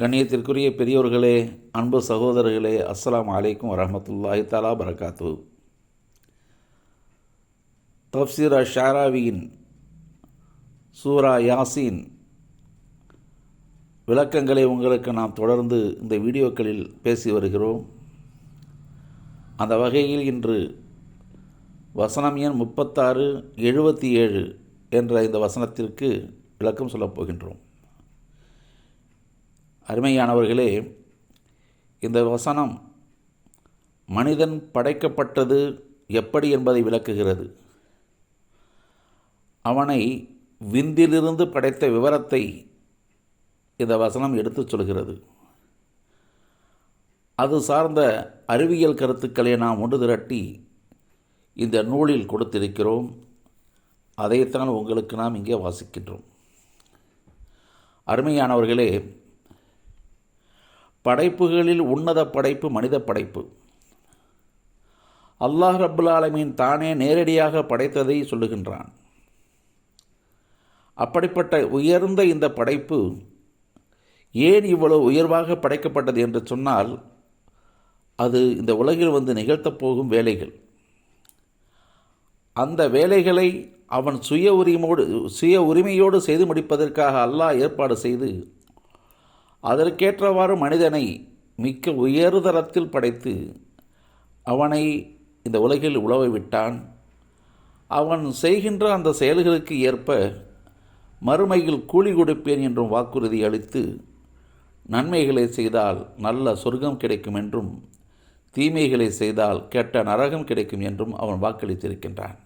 கண்ணியத்திற்குரிய பெரியோர்களே அன்பு சகோதரர்களே அஸ்லாம் அலைக்கும் வரமத்துல்லாஹி தாலா பரகாத்து. தப்சீரா ஷாராவியின் சூரா யாசின் விளக்கங்களை உங்களுக்கு நாம் தொடர்ந்து இந்த வீடியோக்களில் பேசி வருகிறோம். அந்த வகையில் இன்று வசனம் எண் முப்பத்தாறு எழுபத்தி ஏழு என்ற இந்த வசனத்திற்கு விளக்கம் சொல்லப் போகின்றோம். அருமையானவர்களே இந்த வசனம் மனிதன் படைக்கப்பட்டது எப்படி என்பதை விளக்குகிறது. அவனை விந்திலிருந்து படைத்த விவரத்தை இந்த வசனம் எடுத்துச் சொல்கிறது. அது சார்ந்த அறிவியல் கருத்துக்களை நாம் ஒன்று திரட்டி இந்த நூலில் கொடுத்திருக்கிறோம். அதைத்தான் உங்களுக்கு நாம் இங்கே வாசிக்கின்றோம். அருமையானவர்களே படைப்புகளில் உன்னத படைப்பு மனித படைப்பு. அல்லாஹ் ரபுல் ஆலமீன் தானே நேரடியாக படைத்ததை சொல்லுகின்றான். அப்படிப்பட்ட உயர்ந்த இந்த படைப்பு ஏன் இவ்வளவு உயர்வாக படைக்கப்பட்டது என்று சொன்னால் அது இந்த உலகில் வந்து நிகழ்த்தப் போகும் வேலைகள். அந்த வேலைகளை அவன் சுய உரிமையோடு சுய உரிமையோடு செய்து முடிப்பதற்காக அல்லாஹ் ஏற்பாடு செய்து அதற்கேற்றவாறு மனிதனை மிக்க உயர்தரத்தில் படைத்து அவனை இந்த உலகில் உழவை விட்டான் அவன் செய்கின்ற அந்த செயல்களுக்கு ஏற்ப மறுமையில் கூலி கொடுப்பேன் என்றும் வாக்குறுதி அளித்து நன்மைகளை செய்தால் நல்ல சொர்க்கம் கிடைக்கும் என்றும் தீமைகளை செய்தால் கெட்ட நரகம் கிடைக்கும் என்றும் அவன் வாக்களித்திருக்கின்றான்.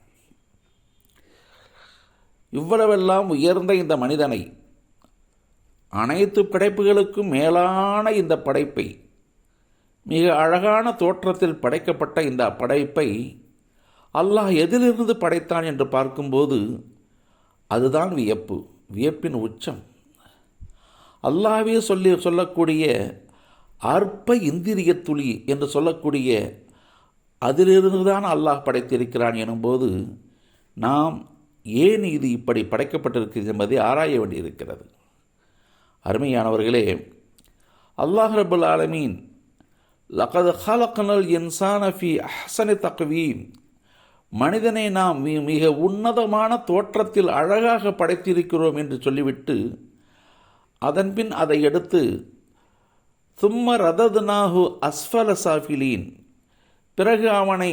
இவ்வளவெல்லாம் உயர்ந்த இந்த மனிதனை அனைத்து படைப்புகளுக்கும் மேலான இந்த படைப்பை மிக அழகான தோற்றத்தில் படைக்கப்பட்ட இந்த படைப்பை அல்லாஹ் எதிலிருந்து படைத்தான் என்று பார்க்கும்போது அதுதான் வியப்பு வியப்பின் உச்சம். அல்லாவே சொல்லி சொல்லக்கூடிய அற்ப இந்திரிய துளி என்று சொல்லக்கூடிய அதிலிருந்து தான் அல்லாஹ் படைத்திருக்கிறான் எனும்போது நாம் ஏன் இது இப்படி படைக்கப்பட்டிருக்கிறது என்பதை ஆராய வேண்டியிருக்கிறது. அருமையானவர்களே அல்லாஹ் ரபுல் ஆலமீன் லகது ஹலக்கனல் இன்சானஃபி அஹ்சனி தக்வீம். மனிதனை நாம் மிக உன்னதமான தோற்றத்தில் அழகாக படைத்திருக்கிறோம் என்று சொல்லிவிட்டு அதன்பின் அதை எடுத்து தும்ம ரததுனாகு அஸ்ஃபல சாஃபிலீன். பிறகு அவனை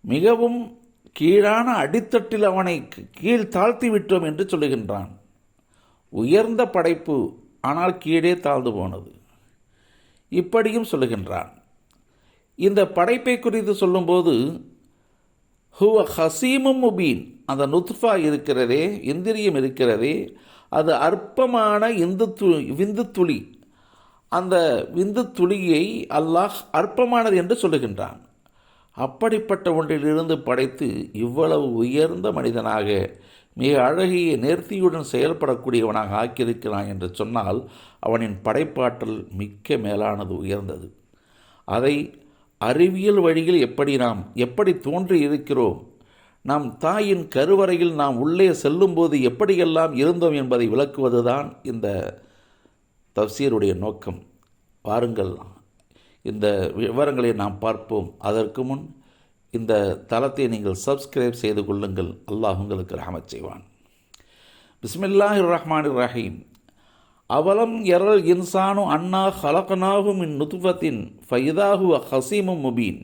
மிகவும் கீழான அடித்தட்டில் அவனை கீழ் தாழ்த்தி விட்டோம் என்று சொல்லுகின்றான். உயர்ந்த படைப்பு ஆனால் கீழே தாழ்ந்து போனது. இப்படியும் சொல்லுகின்றான். இந்த படைப்பை குறித்து சொல்லும்போது ஹுவ ஹசீமும் முபீன். அந்த நுத்ஃபா இருக்கிறதே இந்திரியம் இருக்கிறதே அது அற்பமான இந்து து விந்து துளி. அந்த விந்து துளியை அல்லாஹ் அற்பமானது என்று சொல்லுகின்றான். அப்படிப்பட்ட ஒன்றிலிருந்து படைத்து இவ்வளவு உயர்ந்த மனிதனாக மிக அழகிய நேர்த்தியுடன் செயல்படக்கூடியவனாக ஆக்கியிருக்கிறான் என்று சொன்னால் அவனின் படைப்பாற்றல் மிக்க மேலானது உயர்ந்தது. அதை அறிவியல் வழியில் எப்படி நாம் எப்படி தோன்றி இருக்கிறோம் நம் தாயின் கருவறையில் நாம் உள்ளே செல்லும்போது எப்படியெல்லாம் இருந்தோம் என்பதை விளக்குவதுதான் இந்த தப்சீருடைய நோக்கம். பாருங்கள் இந்த விவரங்களை நாம் பார்ப்போம். அதற்கு முன் இந்த தளத்தை நீங்கள் சப்ஸ்கிரைப் செய்து கொள்ளுங்கள். அல்லாஹ் உங்களுக்கு ரஹமத் செய்வான். பிஸ்மில்லாஹி ரஹ்மான் ரஹீம் அவலம் எரல் இன்சானு அண்ணா ஹலகனாகும் மின் ஃபைதாகு ஃபைதாஹு ஹசீமும் முபீன்.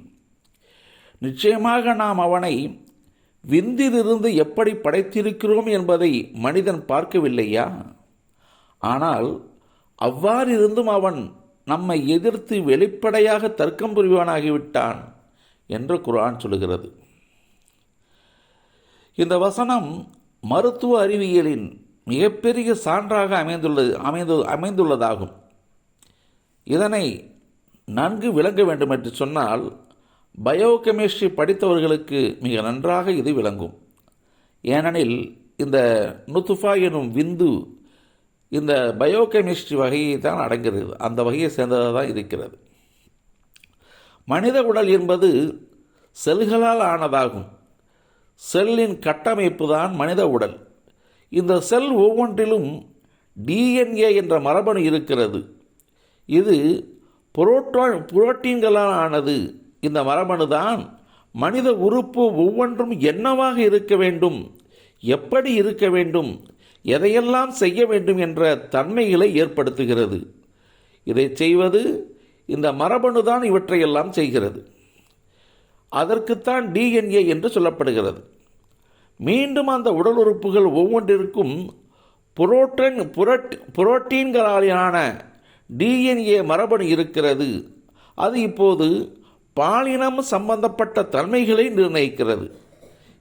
நிச்சயமாக நாம் அவனை விந்திலிருந்து எப்படி படைத்திருக்கிறோம் என்பதை மனிதன் பார்க்கவில்லையா? ஆனால் அவ்வாறிருந்தும் அவன் நம்மை எதிர்த்து வெளிப்படையாக தர்க்கம் புரிவானாகிவிட்டான். என்று குரான் சொல்லுகிறது. இந்த வசனம் மருத்துவ அறிவியலின் மிகப்பெரிய சான்றாக அமைந்துள்ளது அமைந்து அமைந்துள்ளதாகும். இதனை நன்கு விளங்க வேண்டும் என்று சொன்னால் பயோகெமிஸ்ட்ரி படித்தவர்களுக்கு மிக நன்றாக இது விளங்கும். ஏனெனில் இந்த நுத்துஃபா எனும் விந்து இந்த பயோகெமிஸ்ட்ரி வகையை தான் அடங்குகிறது. அந்த வகையை சேர்ந்ததாக தான் இருக்கிறது. மனித உடல் என்பது செல்களால் ஆனதாகும். செல்லின் கட்டமைப்பு தான் மனித உடல். இந்த செல் ஒவ்வொன்றிலும் டிஎன்ஏ என்ற மரபணு இருக்கிறது. இது புரோட்டோ புரோட்டீன்களால் ஆனது. இந்த மரபணு தான் மனித உறுப்பு ஒவ்வொன்றும் என்னவாக இருக்க வேண்டும் எப்படி இருக்க வேண்டும் எதையெல்லாம் செய்ய வேண்டும் என்ற தன்மைகளை ஏற்படுத்துகிறது. இதை செய்வது இந்த மரபணு தான் இவற்றையெல்லாம் செய்கிறது. அதற்குத்தான் டிஎன்ஏ என்று சொல்லப்படுகிறது. மீண்டும் அந்த உடல் உறுப்புகள் ஒவ்வொன்றிற்கும் புரோட்டன் புரோட்டி புரோட்டீன்களாலான டிஎன்ஏ மரபணு இருக்கிறது. அது இப்போது பாலினம் சம்பந்தப்பட்ட தன்மைகளை நிர்ணயிக்கிறது.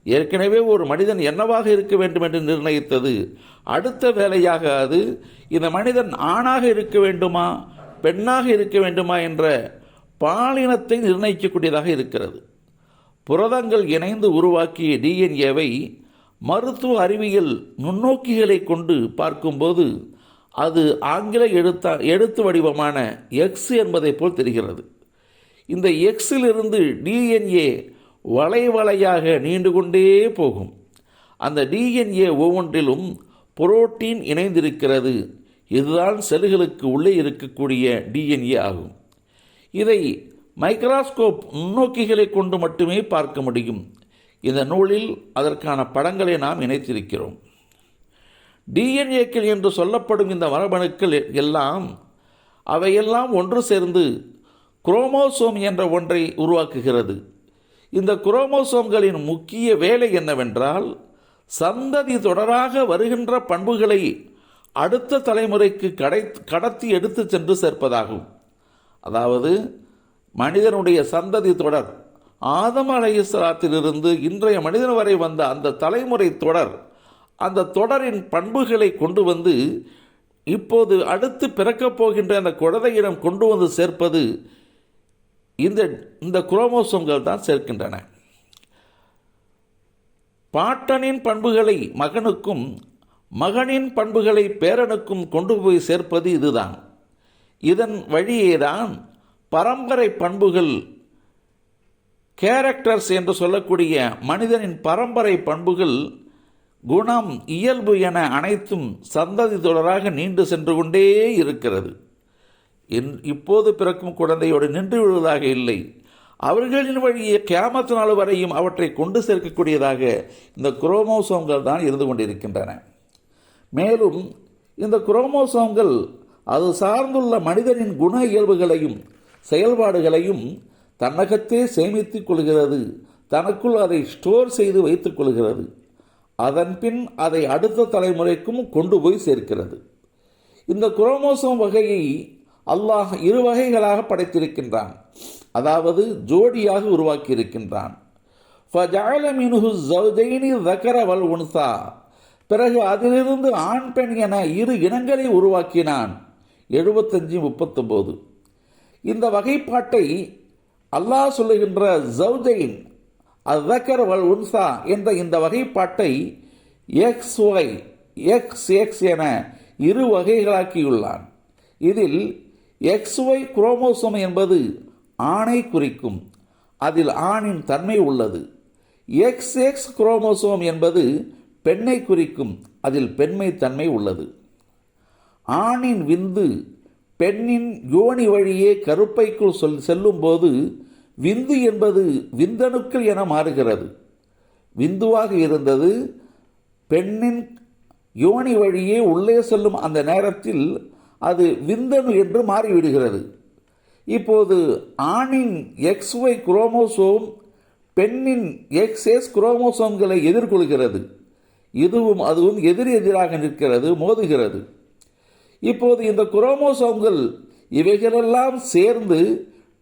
ஏற்கனவே ஒரு மனிதன் என்னவாக இருக்க வேண்டும் என்று நிர்ணயித்தது. அடுத்த வேலையாக அது இந்த மனிதன் ஆணாக இருக்க வேண்டுமா? பெண்ணாக இருக்க வேண்டுமா என்ற பாலினத்தை நிர்ணயிக்கக்கூடியதாக இருக்கிறது. புரதங்கள் இணைந்து உருவாக்கிய டிஎன்ஏவை மருத்துவ அறிவியல் நுண்ணோக்கிகளை கொண்டு பார்க்கும்போது அது ஆங்கில எழுத்த எழுத்து வடிவமான எக்ஸ் என்பதை போல் தெரிகிறது. இந்த எக்ஸிலிருந்து டிஎன்ஏ வலை வலையாக நீண்டு கொண்டே போகும். அந்த டிஎன்ஏ ஒவ்வொன்றிலும் புரோட்டீன் இணைந்திருக்கிறது. இதுதான் செல்களுக்கு உள்ளே இருக்கக்கூடிய டிஎன்ஏ ஆகும். இதை மைக்ராஸ்கோப் நுண்ணோக்கிகளை கொண்டு மட்டுமே பார்க்க முடியும். இந்த நூலில் அதற்கான படங்களை நாம் இணைத்திருக்கிறோம். டிஎன்ஏக்கள் என்று சொல்லப்படும் இந்த மரபணுக்கள் எல்லாம் அவையெல்லாம் ஒன்று சேர்ந்து குரோமோசோம் என்ற ஒன்றை உருவாக்குகிறது. இந்த குரோமோசோம்களின் முக்கிய வேலை என்னவென்றால் சந்ததி தொடராக வருகின்ற பண்புகளை அடுத்த தலைமுறைக்கு கடை கடத்தி எடுத்து சென்று சேர்ப்பதாகும். அதாவது மனிதனுடைய சந்ததி தொடர் ஆதம அலையுஸ்லாத்திலிருந்து இன்றைய மனிதன் வரை வந்த அந்த தலைமுறை தொடர் அந்த தொடரின் பண்புகளை கொண்டு வந்து இப்போது அடுத்து பிறக்கப் போகின்ற அந்த குழந்தையிடம் கொண்டு வந்து சேர்ப்பது இந்த இந்த குரோமோசோம்கள் தான் சேர்க்கின்றன. பாட்டனின் பண்புகளை மகனுக்கும் மகனின் பண்புகளை பேரனுக்கும் கொண்டு போய் சேர்ப்பது இதுதான். இதன் வழியேதான் பரம்பரை பண்புகள் கேரக்டர்ஸ் என்று சொல்லக்கூடிய மனிதனின் பரம்பரை பண்புகள் குணம் இயல்பு என அனைத்தும் சந்ததி தொடராக நீண்டு சென்று கொண்டே இருக்கிறது. இப்போது பிறக்கும் குழந்தையோடு நின்று விடுவதாக இல்லை. அவர்களின் வழியே கேமத்து நாள் வரையும் அவற்றை கொண்டு சேர்க்கக்கூடியதாக இந்த குரோமோசோம்கள் தான் இருந்து கொண்டிருக்கின்றன. மேலும் இந்த குரோமோசோம்கள் அது சார்ந்துள்ள மனிதனின் குண இயல்புகளையும் செயல்பாடுகளையும் தன்னகத்தே சேமித்துக் கொள்கிறது. தனக்குள் அதை ஸ்டோர் செய்து வைத்துக் கொள்கிறது. அதன்பின் அதை அடுத்த தலைமுறைக்கும் கொண்டு போய் சேர்க்கிறது. இந்த குரோமோசோம் வகையை அல்லாஹ் இரு வகைகளாக படைத்திருக்கின்றான். அதாவது ஜோடியாக உருவாக்கியிருக்கின்றான். உன்சா பிறகு அதிலிருந்து ஆண் பெண் என இரு இனங்களை உருவாக்கினான். எழுபத்தஞ்சு முப்பத்தொம்போது. இந்த வகைப்பாட்டை அல்லாஹ் சொல்லுகின்ற ஜவுஜைன் அவ்வக்கர் வல் உன்சா என்ற இந்த வகைப்பாட்டை எக்ஸ் ஒய் எக்ஸ் எக்ஸ் என இரு வகைகளாக்கியுள்ளான். இதில் எக்ஸ் ஒய் குரோமோசோம் என்பது ஆணை குறிக்கும். அதில் ஆணின் தன்மை உள்ளது. எக்ஸ் எக்ஸ் குரோமோசோம் என்பது பெண்ணை குறிக்கும் அதில் பெண்மை தன்மை உள்ளது. ஆணின் விந்து பெண்ணின் யோனி வழியே கருப்பைக்குள் சொல் செல்லும்போது விந்து என்பது விந்தணுக்கள் என மாறுகிறது. விந்துவாக இருந்தது பெண்ணின் யோனி வழியே உள்ளே செல்லும் அந்த நேரத்தில் அது விந்தணு என்று மாறிவிடுகிறது. இப்போது ஆணின் எக்ஸ் ஒய் குரோமோசோம் பெண்ணின் எக்ஸ் எஸ் குரோமோசோம்களை எதிர்கொள்கிறது. இதுவும் அதுவும் எதிர் எதிராக நிற்கிறது மோதுகிறது. இப்போது இந்த குரோமோசோம்கள் இவைகளெல்லாம் சேர்ந்து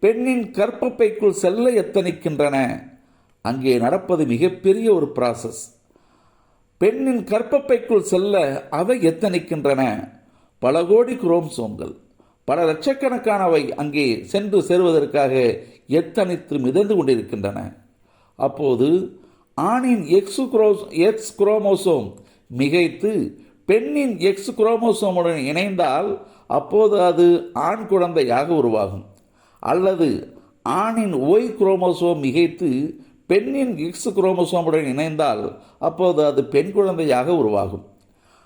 பெண்ணின் கற்பப்பைக்குள் செல்ல எத்தனிக்கின்றன? அங்கே நடப்பது மிகப்பெரிய ஒரு ப்ராசஸ் பெண்ணின் கற்பப்பைக்குள் செல்ல அவை எத்தனிக்கின்றன? பல கோடி குரோம்சோம்கள் பல லட்சக்கணக்கானவை அங்கே சென்று சேருவதற்காக எத்தனித்து மிதந்து கொண்டிருக்கின்றன. அப்போது ஆணின் எக்ஸ் குரோஸ் எக்ஸ் குரோமோசோம் மிகைத்து பெண்ணின் எக்ஸ் குரோமோசோமுடன் இணைந்தால் அப்போது அது ஆண் குழந்தையாக உருவாகும். அல்லது ஆணின் ஒய் குரோமோசோம் மிகைத்து பெண்ணின் எக்ஸ் குரோமோசோமுடன் இணைந்தால் அப்போது அது பெண் குழந்தையாக உருவாகும்.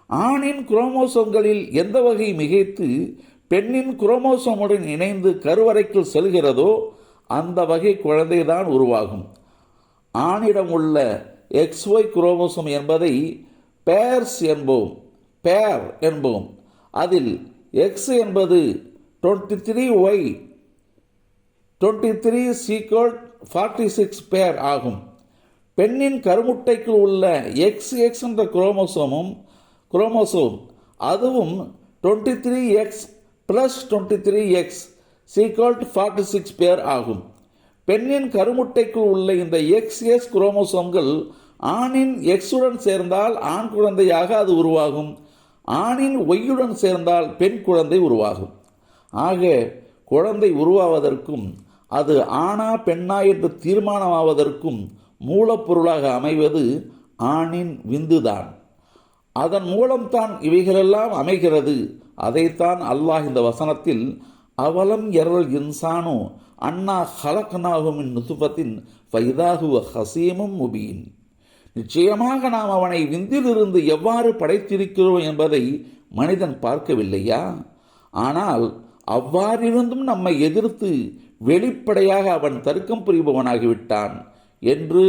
ஆணின் குரோமோசோம்களில் எந்த வகை மிகைத்து பெண்ணின் குரோமோசோமுடன் இணைந்து கருவறைக்குள் செல்கிறதோ அந்த வகை குழந்தைதான் உருவாகும். ஆணிடம் உள்ள எக்ஸ்ஒய் குரோமோசோம் என்பதை பேர்ஸ் என்போம். பேர் என்போம். அதில் எக்ஸ் என்பது twenty three Y twenty three equal forty six pair ஆகும். பெண்ணின் கருமுட்டைக்குள் உள்ள எக்ஸ் எக்ஸ் என்ற குரோமோசோமும் குரோமோசோம் அதுவும் twenty three X plus twenty three X equal forty six pair ஆகும். பெண்ணின் கருமுட்டைக்குள் உள்ள இந்த எக்ஸ் எஸ் குரோமோசோம்கள் ஆணின் எக்ஸுடன் சேர்ந்தால் ஆண் குழந்தையாக அது உருவாகும். ஆணின் ஒய்யுடன் சேர்ந்தால் பெண் குழந்தை உருவாகும். ஆக குழந்தை உருவாவதற்கும் அது ஆணா பெண்ணா என்று தீர்மானமாவதற்கும் மூலப்பொருளாக அமைவது ஆணின் விந்துதான். அதன் மூலம்தான் இவைகளெல்லாம் அமைகிறது. அதைத்தான் அல்லாஹ் இந்த வசனத்தில் அவலம் எரல் இன்சானோ அண்ணா ஹலக்னாகுமின் நுசுபத்தின் ஃபைதாகுவ ஹசீமும் முபீன். நிச்சயமாக நாம் அவனை விந்திலிருந்து எவ்வாறு படைத்திருக்கிறோம் என்பதை மனிதன் பார்க்கவில்லையா? ஆனால் அவ்வாறிருந்தும் நம்மை எதிர்த்து வெளிப்படையாக அவன் தர்க்கம் புரிபவனாகிவிட்டான் என்று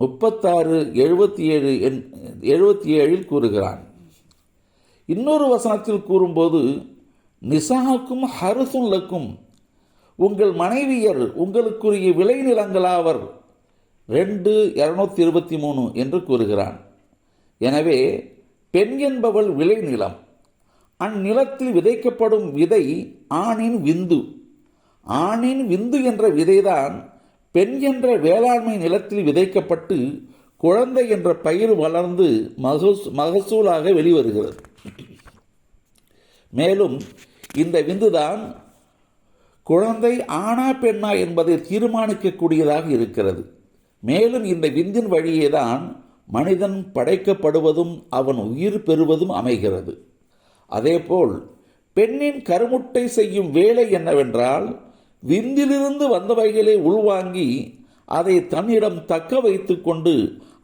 முப்பத்தாறு எழுபத்தி ஏழு எழுபத்தி ஏழில் கூறுகிறான். இன்னொரு வசனத்தில் கூறும்போது நிசாக்கும் ஹருசுல்லக்கும் உங்கள் மனைவியர் உங்களுக்குரிய விளைநிலங்களாவர் ரெண்டு இரநூத்தி இருபத்தி மூணு என்று கூறுகிறான். எனவே பெண் என்பவள் விளைநிலம் அந்நிலத்தில் விதைக்கப்படும் விதை ஆணின் விந்து. ஆணின் விந்து என்ற விதைதான் பெண் என்ற வேளாண்மை நிலத்தில் விதைக்கப்பட்டு குழந்தை என்ற பயிர் வளர்ந்து மகசூ மகசூலாக வெளிவருகிறது. மேலும் இந்த விந்துதான் குழந்தை ஆணா பெண்ணா என்பதை தீர்மானிக்கக்கூடியதாக இருக்கிறது. மேலும் இந்த விந்தின் வழியேதான் மனிதன் படைக்கப்படுவதும் அவன் உயிர் பெறுவதும் அமைகிறது. அதேபோல் பெண்ணின் கருமுட்டை செய்யும் வேலை என்னவென்றால் விந்திலிருந்து வந்தவைகளை உள்வாங்கி அதை தன்னிடம் தக்க வைத்து கொண்டு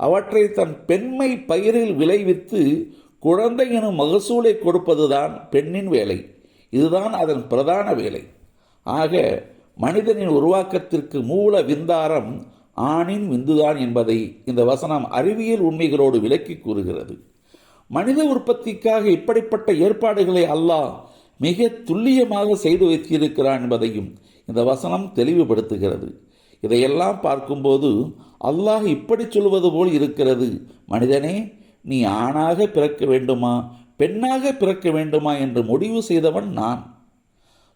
அவற்றை தன் பெண்மை பயிரில் விளைவித்து குழந்தை எனும் மகசூலை கொடுப்பதுதான் பெண்ணின் வேலை. இதுதான் அதன் பிரதான வேலை. ஆக மனிதனின் உருவாக்கத்திற்கு மூல விந்தாரம் ஆணின் விந்துதான் என்பதை இந்த வசனம் அறிவியல் உண்மைகளோடு விளக்கி கூறுகிறது. மனித உற்பத்திக்காக இப்படிப்பட்ட ஏற்பாடுகளை அல்லாஹ் மிக துல்லியமாக செய்து வைத்திருக்கிறான் என்பதையும் இந்த வசனம் தெளிவுபடுத்துகிறது. இதையெல்லாம் பார்க்கும்போது அல்லாஹ் இப்படி சொல்வது போல் இருக்கிறது. மனிதனே நீ ஆணாக பிறக்க வேண்டுமா பெண்ணாக பிறக்க வேண்டுமா என்று முடிவு செய்தவன் நான்.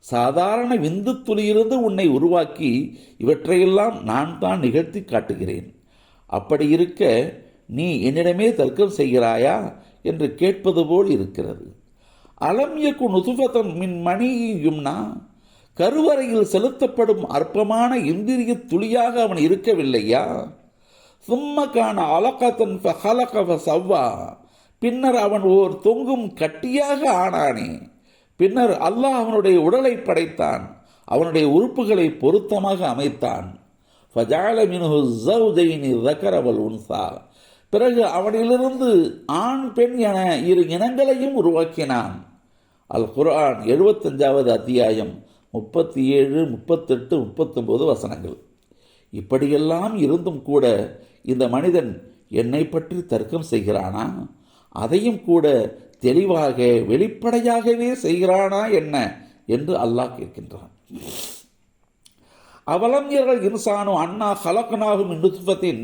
சாதாரண விந்து துளியிலிருந்து உன்னை உருவாக்கி இவற்றையெல்லாம் நான் தான் நிகழ்த்தி காட்டுகிறேன். அப்படி இருக்க நீ என்னிடமே தர்க்கம் செய்கிறாயா என்று கேட்பது போல் இருக்கிறது. அலம்யக்கு நுசுபதன் மின் மணியும்னா கருவறையில் செலுத்தப்படும் அற்பமான இந்திரிய துளியாக அவன் இருக்கவில்லையா? சும்மக்கான அலக்கத்தன் ஃபஹலக சவ்வா பின்னர் அவன் ஓர் தொங்கும் கட்டியாக ஆனானே. பின்னர் அல்லாஹ் அவனுடைய உடலை படைத்தான். அவனுடைய உறுப்புகளை பொருத்தமாக அமைத்தான். உன்சா பிறகு அவனிலிருந்து ஆண் பெண் என இரு இனங்களையும் உருவாக்கினான். அல் குர்ஆன் எழுபத்தஞ்சாவது அத்தியாயம் முப்பத்தி ஏழு முப்பத்தெட்டு முப்பத்தொம்போது வசனங்கள். இப்படியெல்லாம் இருந்தும் கூட இந்த மனிதன் என்னை பற்றி தர்க்கம் செய்கிறானா? அதையும் கூட தெளிவாக வெளிப்படையாகவே செய்கிறானா என்ன என்று அல்லாஹ் கேட்கின்றான். அவலங்கியர்கள் இன்சானு அண்ணா ஹலக்கனாகும் நுத்பத்தின்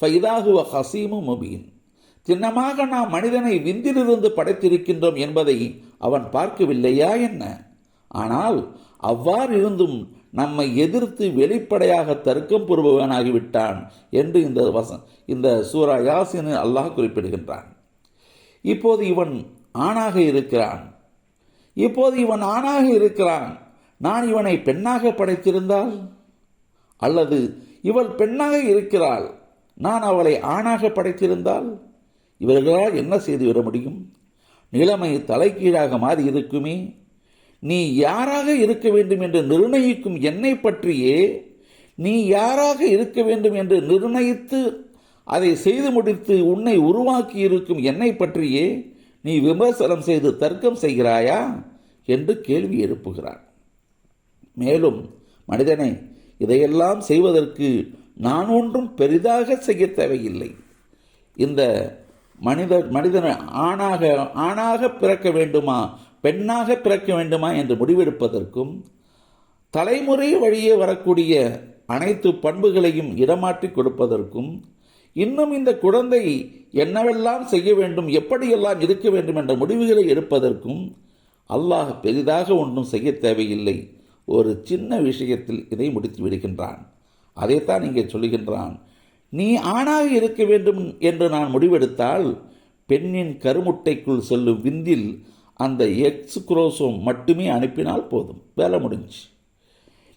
ஃபைதாகுவ ஹசீமு முபீன். சின்னமாக நாம் மனிதனை விந்திலிருந்து படைத்திருக்கின்றோம் என்பதை அவன் பார்க்கவில்லையா என்ன? ஆனால் அவ்வாறு இருந்தும் நம்மை எதிர்த்து வெளிப்படையாக தர்க்கம் புரிபவனாகிவிட்டான் என்று இந்த வச இந்த சூரா யாசின் அல்லாஹ் குறிப்பிடுகின்றான். இப்போது இவன் ஆணாக இருக்கிறான். இப்போது இவன் ஆணாக இருக்கிறான். நான் இவனை பெண்ணாக படைத்திருந்தால்? அல்லது இவள் பெண்ணாக இருக்கிறாள். நான் அவளை ஆணாக படைத்திருந்தால்? இவர்களால் என்ன செய்துவிட முடியும்? நிலைமை தலைகீழாக மாறி இருக்குமே. நீ யாராக இருக்க வேண்டும் என்று நிர்ணயிக்கும் என்னை பற்றியே நீ யாராக இருக்க வேண்டும் என்று நிர்ணயித்து அதை செய்து முடித்து உன்னை உருவாக்கி இருக்கும் என்னை பற்றியே நீ விமர்சனம் செய்து தர்க்கம் செய்கிறாயா? என்று கேள்வி எழுப்புகிறான். மேலும் மனிதனே இதையெல்லாம் செய்வதற்கு நான் ஒன்றும் பெரிதாக செய்ய தேவையில்லை. இந்த மனித மனிதன் ஆணாக ஆணாக பிறக்க வேண்டுமா பெண்ணாக பிறக்க வேண்டுமா என்று முடிவெடுப்பதற்கும் தலைமுறை வழியே வரக்கூடிய அனைத்து பண்புகளையும் இடமாற்றி கொடுப்பதற்கும் இன்னும் இந்த குழந்தை என்னவெல்லாம் செய்ய வேண்டும் எப்படியெல்லாம் இருக்க வேண்டும் என்ற முடிவுகளை எடுப்பதற்கும் அல்லாஹ் பெரிதாக ஒன்றும் செய்ய தேவையில்லை. ஒரு சின்ன விஷயத்தில் இதை முடித்து விடுகின்றான். அதைத்தான் இங்கே சொல்லுகின்றான். நீ ஆணாக இருக்க வேண்டும் என்று நான் முடிவெடுத்தால் பெண்ணின் கருமுட்டைக்குள் செல்லும் விந்தில் அந்த எக்ஸ் குரோசோம் மட்டுமே அனுப்பினால் போதும். வேலை முடிஞ்சு.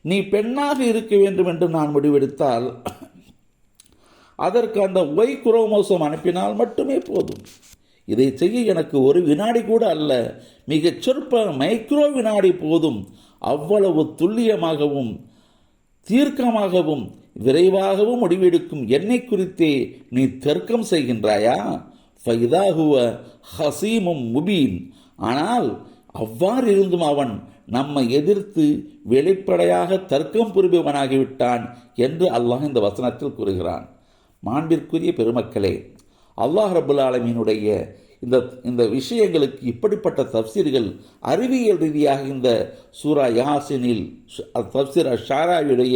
நீ பெண்ணாக இருக்க வேண்டும் என்று நான் முடிவெடுத்தால் அதற்கு அந்த ஒய் குரோமோசோம் அனுப்பினால் மட்டுமே போதும். இதை செய்ய எனக்கு ஒரு வினாடி கூட அல்ல. மிகச் சொற்ப மைக்ரோ வினாடி போதும். அவ்வளவு துல்லியமாகவும் தீர்க்கமாகவும் விரைவாகவும் முடிவெடுக்கும் என்னை குறித்தே நீ தர்க்கம் செய்கின்றாயா? ஃபைதாகுவ ஹசீமும் முபீன். ஆனால் அவ்வாறு இருந்தும் அவன் நம்மை எதிர்த்து வெளிப்படையாக தர்க்கம் புரிபவனாகிவிட்டான் என்று அல்லாஹ் இந்த வசனத்தில் கூறுகிறான். மாண்பிற்குரிய பெருமக்களே அல்லாஹ் ரபுல் ஆலமீனுடைய இந்த இந்த விஷயங்களுக்கு இப்படிப்பட்ட தப்சீர்கள் அறிவியல் ரீதியாக இந்த சூரா யாசினில் தப்சீர் ஷாராவிடைய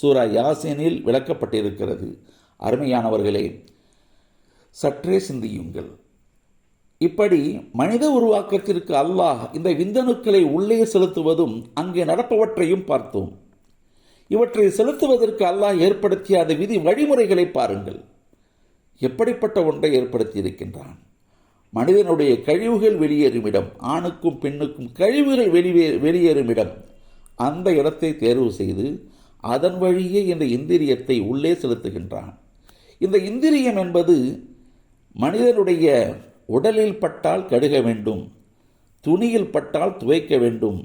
சூரா யாசினில் விளக்கப்பட்டிருக்கிறது. அருமையானவர்களே சற்றே சிந்தியுங்கள். இப்படி மனித உருவாக்கத்திற்கு அல்லாஹ் இந்த விந்தணுக்களை உள்ளே செலுத்துவதும் அங்கே நடப்பவற்றையும் பார்த்தோம். இவற்றை செலுத்துவதற்கு அல்லாஹ் ஏற்படுத்திய அந்த விதி வழிமுறைகளை பாருங்கள். எப்படிப்பட்ட ஒன்றை ஏற்படுத்தி இருக்கின்றான் மனிதனுடைய கழிவுகள் வெளியேறும் இடம் ஆணுக்கும் பெண்ணுக்கும் கழிவுகள் வெளியே வெளியேறும் இடம். அந்த இடத்தை தேர்வு செய்து அதன் வழியே இந்த இந்திரியத்தை உள்ளே செலுத்துகின்றான். இந்த இந்திரியம் என்பது மனிதனுடைய உடலில் பட்டால் கடுக வேண்டும் துணியில் பட்டால் துவைக்க வேண்டும்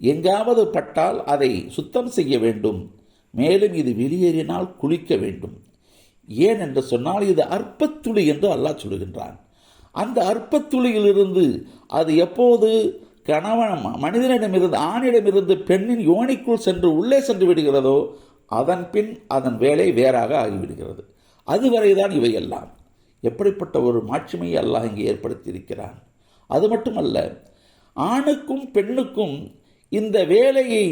எங்காவது பட்டால் அதை சுத்தம் செய்ய வேண்டும். மேலும் இது வெளியேறினால் குளிக்க வேண்டும். ஏன் என்று சொன்னால் இது அற்பத்துளி என்று அல்லாஹ் சொல்கின்றான் அந்த அற்பத்துளியிலிருந்து அது எப்போது கணவன் மனிதனிடமிருந்து ஆணிடமிருந்து பெண்ணின் யோனிக்குள் சென்று உள்ளே சென்று விடுகிறதோ அதன் பின் அதன் வேலை வேறாக ஆகிவிடுகிறது. அதுவரைதான் இவையெல்லாம். எப்படிப்பட்ட ஒரு மாட்சிமையை அல்லாஹ் இங்கே ஏற்படுத்தியிருக்கிறான். அது மட்டுமல்ல ஆணுக்கும் பெண்ணுக்கும் இந்த வேலையை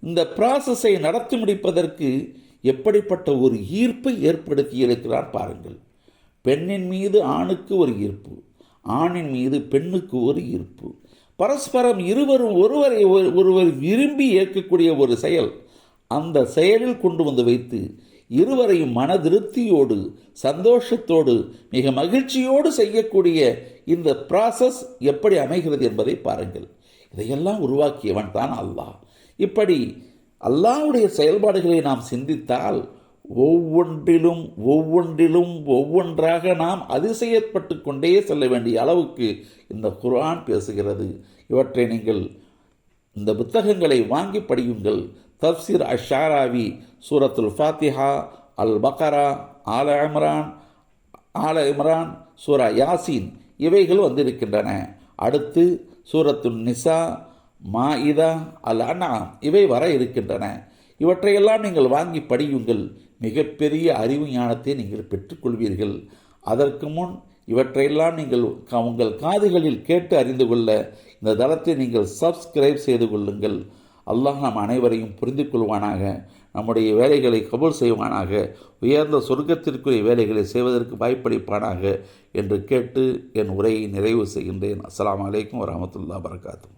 இந்த ப்ராசஸை நடத்தி முடிப்பதற்கு எப்படிப்பட்ட ஒரு ஈர்ப்பை ஏற்படுத்தி இருக்கிறார் பாருங்கள். பெண்ணின் மீது ஆணுக்கு ஒரு ஈர்ப்பு ஆணின் மீது பெண்ணுக்கு ஒரு ஈர்ப்பு. பரஸ்பரம் இருவரும் ஒருவரை ஒருவர் விரும்பி ஏற்கக்கூடிய ஒரு செயல். அந்த செயலில் கொண்டு வந்து வைத்து இருவரையும் மன திருப்தியோடு சந்தோஷத்தோடு மிக மகிழ்ச்சியோடு செய்யக்கூடிய இந்த ப்ராசஸ் எப்படி அமைகிறது என்பதை பாருங்கள். இதையெல்லாம் உருவாக்கியவன் தான் அல்லாஹ். இப்படி அல்லாவுடைய செயல்பாடுகளை நாம் சிந்தித்தால் ஒவ்வொன்றிலும் ஒவ்வொன்றிலும் ஒவ்வொன்றாக நாம் அதிசயப்பட்டு கொண்டே செல்ல வேண்டிய அளவுக்கு இந்த குர்ஆன் பேசுகிறது. இவற்றை நீங்கள் இந்த புத்தகங்களை வாங்கி படியுங்கள். தப்சிர் அஷாராவி சூரத்துல் ஃபாத்திஹா அல் பக்கரா ஆல இம்ரான் ஆல இம்ரான் சூரா யாசீன் இவைகள் வந்திருக்கின்றன. அடுத்து சூரத்துல் நிசா மாஇதா அல் அனாம் இவை வர இருக்கின்றன. இவற்றையெல்லாம் நீங்கள் வாங்கி படியுங்கள். மிகப்பெரிய அறிவு ஞானத்தை நீங்கள் பெற்றுக்கொள்வீர்கள் அதற்கு முன் இவற்றையெல்லாம் நீங்கள் உங்கள் காதுகளில் கேட்டு அறிந்து கொள்ள இந்த தளத்தை நீங்கள் சப்ஸ்கிரைப் செய்து கொள்ளுங்கள். அல்லாஹ் நாம் அனைவரையும் புரிந்து கொள்வானாக. நம்முடைய வேலைகளை கபூல் செய்வானாக உயர்ந்த சொர்க்கத்திற்குரிய வேலைகளை செய்வதற்கு வாய்ப்பளிப்பானாக என்று கேட்டு என் உரையை நிறைவு செய்கின்றேன். அஸ்லாம் வலைக்கம் வரமத்துல்லா வரகாத்து